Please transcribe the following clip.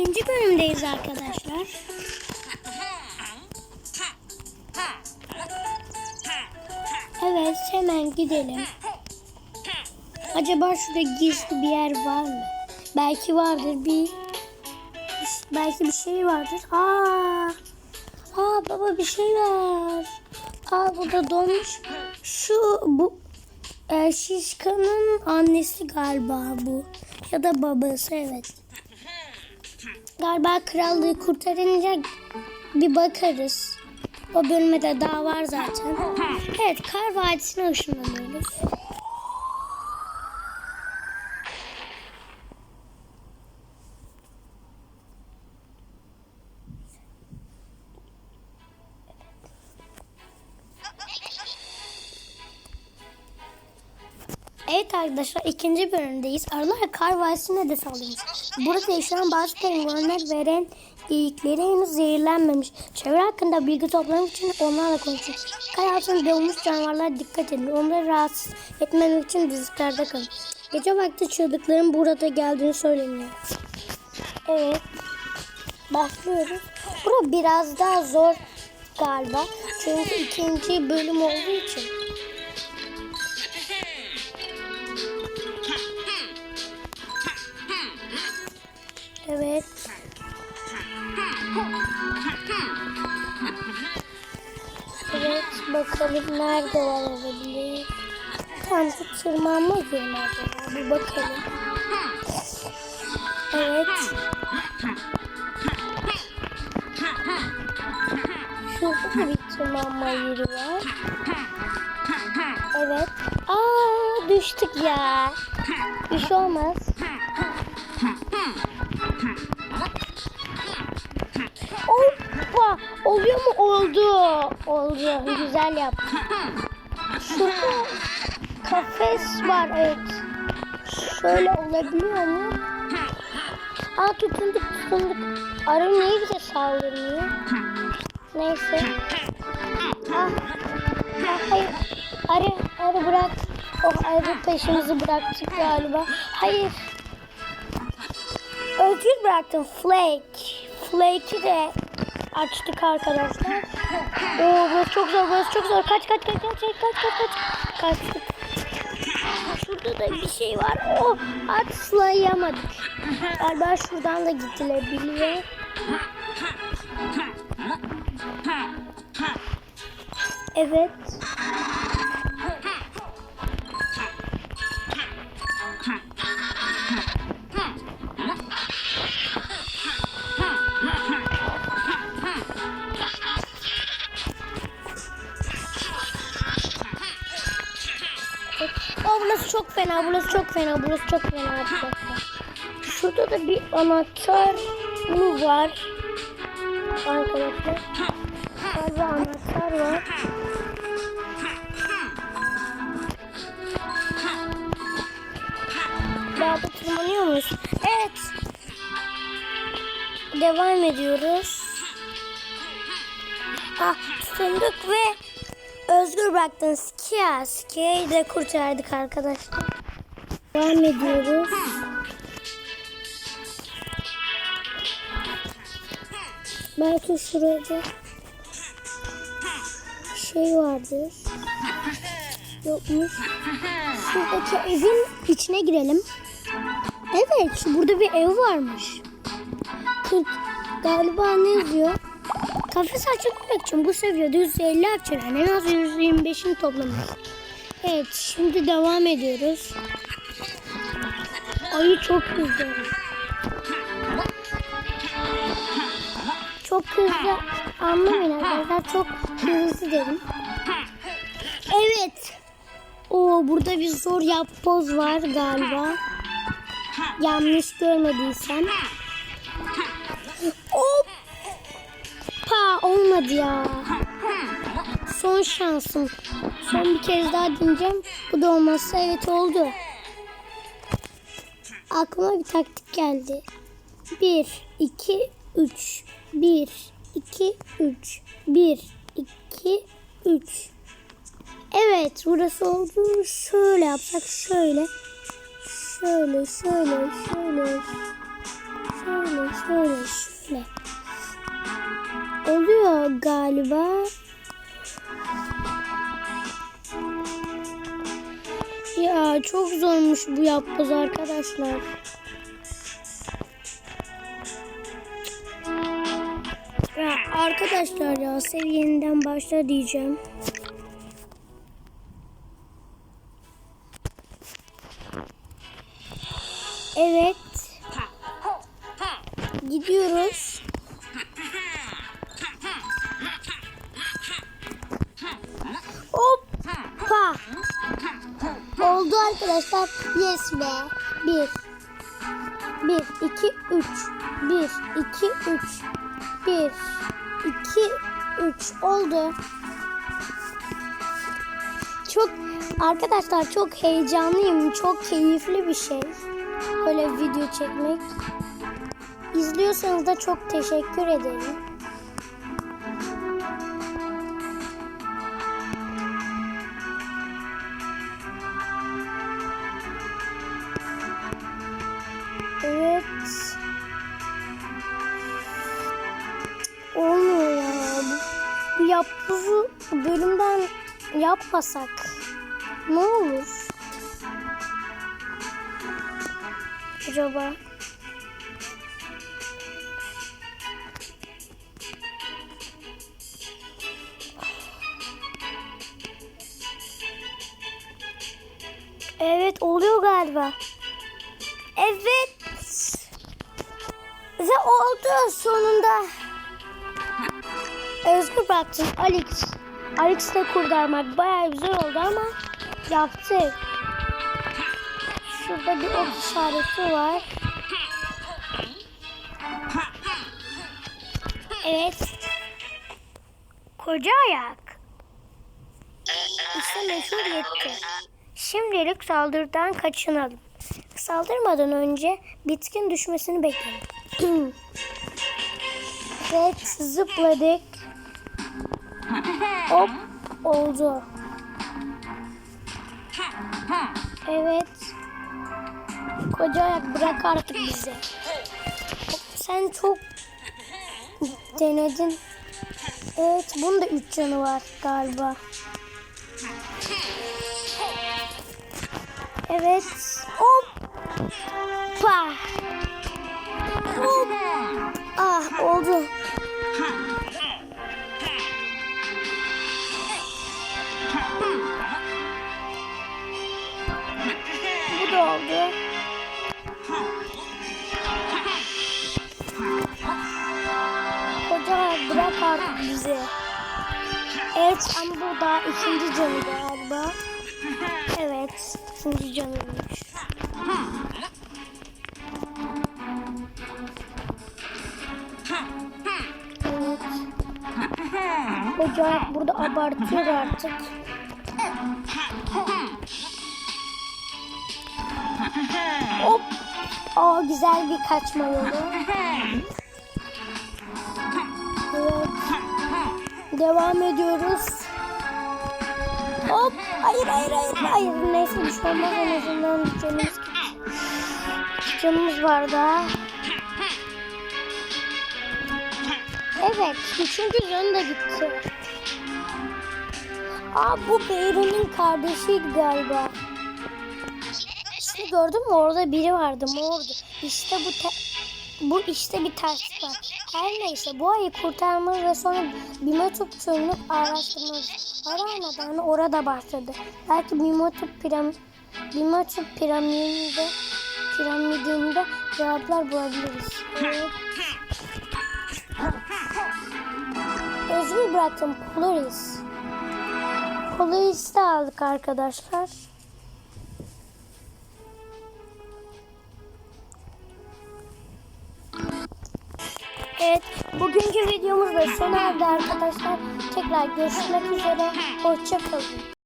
ikinci bölümdeyiz arkadaşlar. Evet hemen gidelim. Acaba şurada gizli bir yer var mı? Belki vardır bir belki bir şey vardır. Aa! Aa baba bir şey var. Aa burada donmuş. Şu bu e, Şişkan'ın annesi galiba bu. Ya da babası evet. Galiba krallığı kurtarınca bir bakarız. O bölüme de daha var zaten. Evet Kar Vadisi'ne ışınlanıyoruz. Evet arkadaşlar ikinci bölümdeyiz. Arılar kar vadisine de salıyoruz. Burada yaşayan bazı penguenler veren geyikleri henüz zehirlenmemiş. Çevre hakkında bilgi toplamak için onlarla konuşuyoruz. Kar altında doğmuş canavarlara dikkat edin. Onları rahatsız etmemek için dizilerde kalın. Gece vakti çığlıkların burada geldiğini söyleniyor. Evet. Başlıyoruz. Bura biraz daha zor galiba. Çünkü ikinci bölüm olduğu için. Bakalım nerede var olabilir. Tam tırmanma yeri nerede var bir bakalım. Evet. Şurada da bir tırmanma yeri var. Evet. Aa düştük ya. Bir şey olmaz. Hoppa! Oluyor mu? Oldu. Oldu. Güzel yaptın. Şurada kafes var. Evet. Şöyle olabiliyor mu? Aa tutunduk tutunduk. Arı niye bize saldırmıyor? Neyse. Ah. ah hayır. Arı, arı bırak. Oh arı peşimizi bıraktık galiba. Hayır. Özgür bıraktım. Flake. Flake'i de açtık arkadaşlar. Oo burası çok zor. Burası çok zor. Kaç kaç kaç kaç kaç kaç kaç kaç. Kaçtık. Şurada da bir şey var. O atlayamadık. Galiba şuradan da gidilebiliyor. Evet. Fena, burası çok fena, burası çok fena arkadaşlar. Şurada da bir anahtar mı var? Arkadaşlar. Galiba anahtar var. Daha da tırmanıyor muyuz? Evet. Devam ediyoruz. Ah tutunduk ve özgür bıraktın. Skia. Skia'yı da kurtardık arkadaşlar. Devam ediyoruz. Belki şurada şey vardır. Yokmuş. Şuradaki evin içine girelim. Evet, burada bir ev varmış. 40 galiba ne yazıyor? Kafes açılmak için bu seviyede 150 açılan en az 125'ini toplamış. Evet, şimdi devam ediyoruz. Ayı çok hızlı. Çok hızlı anlamayın arkadaşlar. Çok hızlı dedim. Evet. O burada bir zor yapboz var galiba. Yanlış görmediysem. Olmadı ya. Son şansım. Son bir kez daha deneyeceğim. Bu da olmazsa evet oldu. Aklıma bir taktik geldi. 1, 2, 3. 1, 2, 3. 1, 2, 3. Evet burası oldu. Şöyle yapsak şöyle. Şöyle şöyle şöyle. Şöyle Şöyle şöyle. Oluyor galiba. Ya çok zormuş bu yapboz arkadaşlar. Ya arkadaşlar ya sev yeniden başla diyeceğim. Evet. Be. Bir. Bir, iki, üç. Bir, iki, üç. Bir, iki, üç. Oldu. Çok arkadaşlar çok heyecanlıyım. Çok keyifli bir şey. Böyle video çekmek. İzliyorsanız da çok teşekkür ederim. Yapbozu bölümden yapmasak ne olur? Acaba? Evet oluyor galiba. Evet. Ve oldu sonunda. Özgür bıraktım Alex. Alex'le kurtarmak bayağı güzel oldu ama yaptık. Şurada bir ok işareti var. Evet. Koca ayak. İşte meşhur yetti. Şimdilik saldırıdan kaçınalım. Saldırmadan önce bitkin düşmesini bekleyin. evet zıpladık. Hop oldu. Evet. Koca ayak bırak artık bizi. Hop, Sen çok denedin. Evet bunun da üç canı var galiba. Evet. Hoppa. Hop. Ah oldu. İkinci canı galiba. Evet ikinci canıymış. Evet. Koca burada abartıyor artık. Hop. Aa güzel bir kaçma yolu. Evet. Devam ediyoruz. Hop. Hayır hayır hayır. Hayır neyse bir şey olmaz en azından canımız gitti. Canımız var daha. Evet. Üçüncü canı da gitti. Aa bu Beyron'un kardeşiydi galiba. İşte gördün mü orada biri vardı mordu. İşte bu bu işte bir terslik var. Her neyse bu ayı kurtarmalı ve sonra Bimotop çölünü araştırmalı. Aramadan orada başladı. Belki Bimotop piram Bimotop piramidinde piramidinde cevaplar bulabiliriz. Evet. Özgür bıraktım Polaris. Polaris'i aldık arkadaşlar. Evet, bugünkü videomuz da sona erdi arkadaşlar. Tekrar görüşmek üzere. Hoşçakalın.